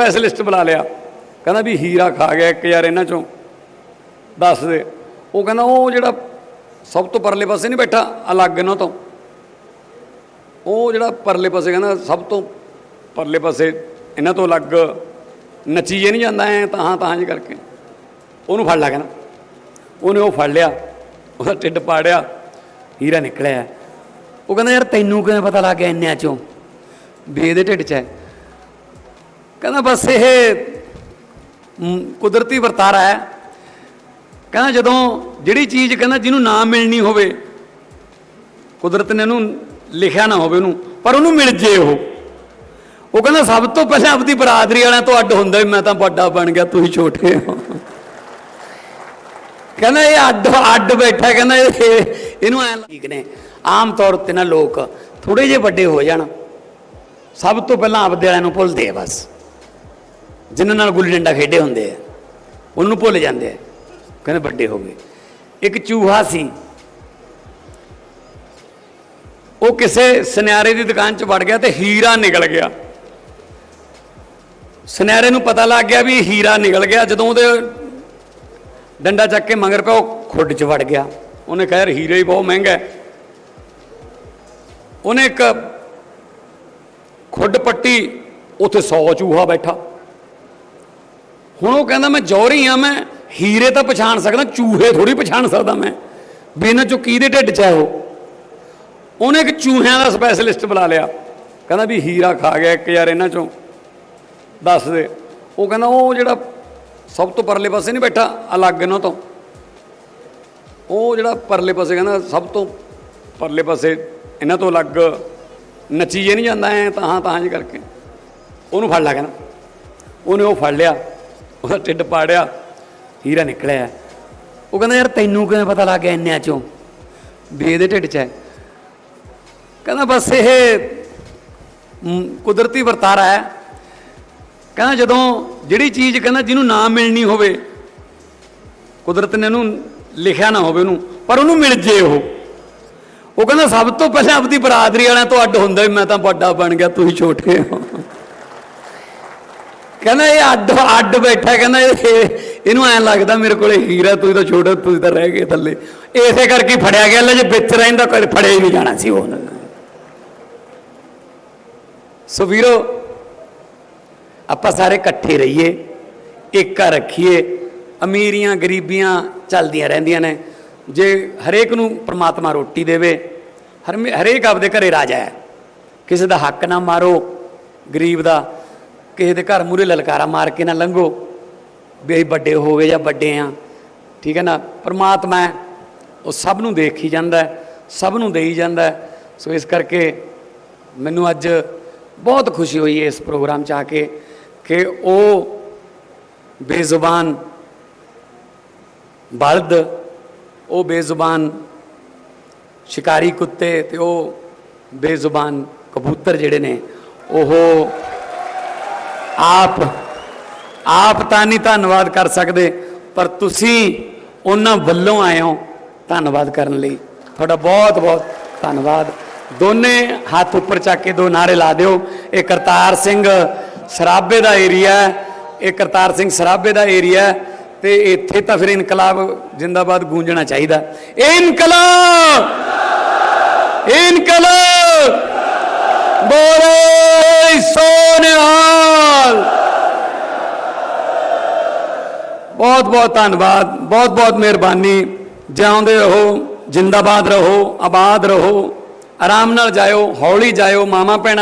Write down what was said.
Specialist ਬੁਲਾ ਲਿਆ। ਕਹਿੰਦਾ ਵੀ ਹੀਰਾ ਖਾ ਗਿਆ ਇੱਕ ਯਾਰ ਇਹਨਾਂ ਚੋਂ। ਦੱਸ ਦੇ। ਉਹ ਕਹਿੰਦਾ ਉਹ ਜਿਹੜਾ ਸਭ ਤੋਂ ਪਰਲੇ ਪਾਸੇ ਨਹੀਂ ਬੈਠਾ, ਅਲੱਗ ਇਹਨਾਂ ਤੋਂ। ਉਹ ਜਿਹੜਾ ਪਰਲੇ ਪਾਸੇ ਕਹਿੰਦਾ ਸਭ ਤੋਂ ਪਰਲੇ ਪਾਸੇ ਇਹਨਾਂ ਤੋਂ ਅਲੱਗ, ਨੱਚੀ ਜੇ ਨਹੀਂ ਜਾਂਦਾ, ਐ ਤਾਂ ਤਾਂ ਜੀ ਕਰਕੇ। ਉਹਨੂੰ ਫੜ ਲਿਆ ਕਹਿੰਦਾ। ਉਹਨੇ ਉਹ ਫੜ ਲਿਆ। ਉਹਦਾ ਢਿੱਡ ਪਾੜਿਆ। ਹੀਰਾ ਨਿਕਲਿਆ। ਉਹ ਕਹਿੰਦਾ ਯਾਰ ਤੈਨੂੰ ਕਿਵੇਂ ਪਤਾ ਲੱਗ ਗਿਆ ਇੰਨਿਆਂ ਚੋਂ? ਵੀ ਇਹਦੇ ਢਿੱਡ 'ਚ ਹੈ। ਕਹਿੰਦਾ ਬਸ ਇਹ ਕੁਦਰਤੀ ਵਰਤਾਰਾ ਹੈ। ਕਹਿੰਦਾ ਜਦੋਂ ਜਿਹੜੀ ਚੀਜ਼ ਕਹਿੰਦਾ ਜਿਹਨੂੰ ਨਾ ਮਿਲਣੀ ਹੋਵੇ, ਕੁਦਰਤ ਨੇ ਉਹਨੂੰ ਲਿਖਿਆ ਨਾ ਹੋਵੇ ਉਹਨੂੰ, ਪਰ ਉਹਨੂੰ ਮਿਲ ਜੇ ਉਹ। ਉਹ ਕਹਿੰਦਾ ਸਭ ਤੋਂ ਪਹਿਲਾਂ ਆਪਦੀ ਬਰਾਦਰੀ ਵਾਲਿਆਂ ਤੋਂ ਅੱਡ ਹੁੰਦਾ ਵੀ ਮੈਂ ਤਾਂ ਵੱਡਾ ਬਣ ਗਿਆ ਤੁਸੀਂ ਛੋਟੇ ਹੋ। ਕਹਿੰਦਾ ਇਹ ਅੱਡ ਅੱਡ ਬੈਠਾ ਕਹਿੰਦਾ ਇਹ, ਇਹਨੂੰ ਐ ਠੀਕ ਨੇ। ਆਮ ਤੌਰ ਤੇ ਨਾ ਲੋਕ ਥੋੜੇ ਜਿਹੇ ਵੱਡੇ ਹੋ ਜਾਣ। ਸਭ ਤੋਂ ਪਹਿਲਾਂ ਆਪਦੇ ਵਾਲਿਆਂ ਨੂੰ ਭੁੱਲਦੇ ਆ ਬਸ। ਜਿਨ੍ਹਾਂ ਨਾਲ ਗੁੱਲੀ ਡੰਡਾ ਖੇਡੇ ਹੁੰਦੇ ਆ, ਉਹਨੂੰ ਭੁੱਲ ਜਾਂਦੇ ਆ। ਕਹਿੰਦੇ ਵੱਡੇ ਹੋ ਗਏ। ਇੱਕ ਚੂਹਾ ਸੀ। ਉਹ ਕਿਸੇ ਸੁਨਿਆਰੇ ਦੀ ਦੁਕਾਨ 'ਚ ਵੜ ਗਿਆ ਤੇ ਹੀਰਾ ਨਿਕਲ ਗਿਆ। ਸੁਨਿਆਰੇ ਨੂੰ ਪਤਾ ਲੱਗ ਗਿਆ ਵੀ ਹੀਰਾ ਨਿਕਲ ਗਿਆ। ਜਦੋਂ ਉਹਦੇ ਡੰਡਾ ਚੱਕ ਕੇ ਮੰਗਰ ਪਿਆ, ਉਹ ਖੁੱਡ 'ਚ ਵੜ ਗਿਆ। ਉਹਨੇ ਕਿਹਾ, ਯਾਰ ਹੀਰਾ ਹੀ ਬਹੁਤ ਮਹਿੰਗਾ ਹੈ ਉਹਨੇ ਇੱਕ ਖੁੱਡ ਪੱਟੀ, ਉੱਥੇ 100 ਚੂਹਾ ਬੈਠਾ। ਹੁਣ ਉਹ ਕਹਿੰਦਾ ਮੈਂ ਜੌਹਰੀ ਆ ਮੈਂ ਹੀਰੇ ਤਾਂ ਪਛਾਣ ਸਕਦਾ, ਚੂਹੇ ਥੋੜੀ ਪਛਾਣ ਸਕਦਾ ਮੈਂ, ਵੀ ਇਹਨਾਂ ਚੋਂ ਕਿਹਦੇ ਢਿੱਡ 'ਚ ਹੈ ਉਹ? ਉਹਨੇ ਇੱਕ ਚੂਹਿਆਂ ਦਾ ਸਪੈਸ਼ਲਿਸਟ ਬੁਲਾ ਲਿਆ, ਕਹਿੰਦਾ ਵੀ ਹੀਰਾ ਖਾ ਗਿਆ ਇੱਕ ਯਾਰ ਇਹਨਾਂ ਚੋਂ, ਦੱਸ ਦੇ। ਉਹ ਕਹਿੰਦਾ ਉਹ ਜਿਹੜਾ ਸਭ ਤੋਂ ਪਰਲੇ ਪਾਸੇ ਨਹੀਂ ਬੈਠਾ, ਅਲੱਗ ਇਹਨਾਂ ਤੋਂ। ਉਹ ਜਿਹੜਾ ਪਰਲੇ ਪਾਸੇ ਕਹਿੰਦਾ ਸਭ ਤੋਂ ਪਰਲੇ ਪਾਸੇ ਇਹਨਾਂ ਤੋਂ ਅਲੱਗ, ਨੱਚੀ ਜੇ ਨਹੀਂ ਜਾਂਦਾ ਐ ਤਾਂ ਤਾਂ ਜੀ ਕਰਕੇ। ਉਹਨੂੰ ਫੜ ਲਿਆ ਕਹਿੰਦਾ। ਉਹਨੇ ਉਹ ਫੜ ਲਿਆ। ਉਹਦਾ ਢਿੱਡ ਪਾੜਿਆ, ਹੀਰਾ ਨਿਕਲਿਆ। ਉਹ ਕਹਿੰਦਾ, ਯਾਰ ਤੈਨੂੰ ਕਿਵੇਂ ਪਤਾ ਲੱਗ ਗਿਆ ਇੰਨਿਆਂ ਚੋਂ? ਵੀ ਇਹਦੇ ਢਿੱਡ 'ਚ ਹੈ। ਕਹਿੰਦਾ, ਬਸ ਇਹ ਕੁਦਰਤੀ ਵਰਤਾਰਾ ਹੈ। ਕਹਿੰਦਾ, ਜਦੋਂ ਜਿਹੜੀ ਚੀਜ਼ ਕਹਿੰਦਾ ਜਿਹਨੂੰ ਨਾ ਮਿਲਣੀ ਹੋਵੇ, ਕੁਦਰਤ ਨੇ ਉਹਨੂੰ ਲਿਖਿਆ ਨਾ ਹੋਵੇ ਉਹਨੂੰ, ਪਰ ਉਹਨੂੰ ਮਿਲ ਜੇ ਉਹ। ਉਹ ਕਹਿੰਦਾ, ਸਭ ਤੋਂ ਪਹਿਲਾਂ ਆਪਦੀ ਬਰਾਦਰੀ ਵਾਲਿਆਂ ਤੋਂ ਅੱਡ ਹੁੰਦਾ ਵੀ ਮੈਂ ਤਾਂ ਵੱਡਾ ਬਣ ਗਿਆ ਤੁਸੀਂ ਛੋਟੇ ਹੋ। ਕਹਿੰਦਾ ਇਹ ਅੱਡ ਅੱਡ ਬੈਠਾ, ਕਹਿੰਦਾ ਇਹਨੂੰ ਐਂ ਲੱਗਦਾ ਮੇਰੇ ਕੋਲੇ ਹੀਰਾ ਤੁਸੀਂ ਤਾਂ ਛੋਟਾ ਤੁਸੀਂ ਤਾਂ ਰਹਿ ਗਏ ਥੱਲੇ। ਇਸੇ ਕਰਕੇ ਫੜਿਆ ਗਿਆ, ਲੈ ਜੇ ਵਿੱਚ ਰਹਿੰਦਾ ਕੋਈ ਫੜਿਆ ਹੀ ਨਹੀਂ ਜਾਣਾ ਸੀ ਉਹ। ਸੋ ਵੀਰੋ, ਆਪਾਂ ਸਾਰੇ ਇਕੱਠੇ ਰਹੀਏ, ਏਕਾ ਰੱਖੀਏ, ਅਮੀਰੀਆਂ, ਗਰੀਬੀਆਂ ਚੱਲਦੀਆਂ ਰਹਿੰਦੀਆਂ ਨੇ। ਜੇ ਹਰੇਕ ਨੂੰ ਪ੍ਰਮਾਤਮਾ ਰੋਟੀ ਦੇਵੇ ਹਰ ਹਰੇਕ ਆਪਦੇ ਘਰੇ ਰਾਜਾ ਹੈ। ਕਿਸੇ ਦਾ ਹੱਕ ਨਾ ਮਾਰੋ, ਗਰੀਬ ਦਾ ਕਿਸੇ ਦੇ ਘਰ ਮੂਰੇ ਲਲਕਾਰਾ ਮਾਰ ਕੇ ਨਾ ਲੰਘੋ ਵੀ ਅਸੀਂ ਵੱਡੇ ਹੋ ਗਏ ਜਾਂ ਵੱਡੇ ਆ। ਠੀਕ ਹੈ ਨਾ? ਪਰਮਾਤਮਾ ਹੈ, ਉਹ ਸਭ ਨੂੰ ਦੇਖ ਹੀ ਜਾਂਦਾ ਸਭ ਨੂੰ ਦੇਈ ਜਾਂਦਾ ਸੋ ਇਸ ਕਰਕੇ ਮੈਨੂੰ ਅੱਜ ਬਹੁਤ ਖੁਸ਼ੀ ਹੋਈ ਹੈ ਇਸ ਪ੍ਰੋਗਰਾਮ 'ਚ ਆ ਕੇ ਕਿ ਉਹ ਬੇਜ਼ੁਬਾਨ ਬਲਦ ਉਹ ਬੇਜ਼ੁਬਾਨ ਸ਼ਿਕਾਰੀ ਕੁੱਤੇ ਤੇ ਉਹ ਬੇਜ਼ੁਬਾਨ ਕਬੂਤਰ ਜਿਹੜੇ ਨੇ ਉਹ ਆਪ ਆਪ ਤਾਂ ਨਹੀਂ ਧੰਨਵਾਦ ਕਰ ਸਕਦੇ, ਪਰ ਤੁਸੀਂ ਉਹਨਾਂ ਵੱਲੋਂ ਆਏ ਹੋ ਧੰਨਵਾਦ ਕਰਨ ਲਈ। ਤੁਹਾਡਾ ਬਹੁਤ ਬਹੁਤ ਧੰਨਵਾਦ। ਦੋਨੇ ਹੱਥ ਉੱਪਰ ਚੱਕ ਕੇ ਦੋ ਨਾਰੇ ਲਾ ਦਿਓ। ਇਹ ਕਰਤਾਰ ਸਿੰਘ ਸਰਾਬੇ ਦਾ ਏਰੀਆ ਹੈ। ਇਹ ਕਰਤਾਰ ਸਿੰਘ ਸਰਾਬੇ ਦਾ ਏਰੀਆ ਹੈ ਤੇ ਇੱਥੇ ਤਾਂ ਫਿਰ ਇਨਕਲਾਬ ਜਿੰਦਾਬਾਦ ਗੂੰਜਣਾ ਚਾਹੀਦਾ। ਇਨਕਲਾਬ! ਇਨਕਲਾਬ! ਬੋਲੇ! ਬਹੁਤ ਬਹੁਤ ਧੰਨਵਾਦ, ਬਹੁਤ ਬਹੁਤ ਮਿਹਰਬਾਨੀ। ਜਿਉਂਦੇ ਰਹੋ, ਜਿੰਦਾਬਾਦ ਰਹੋ, ਆਬਾਦ ਰਹੋ। ਆਰਾਮ ਨਾਲ ਜਾਇਓ, ਹੌਲੀ ਜਾਇਓ ਮਾਮਾ ਭੈਣਾਂ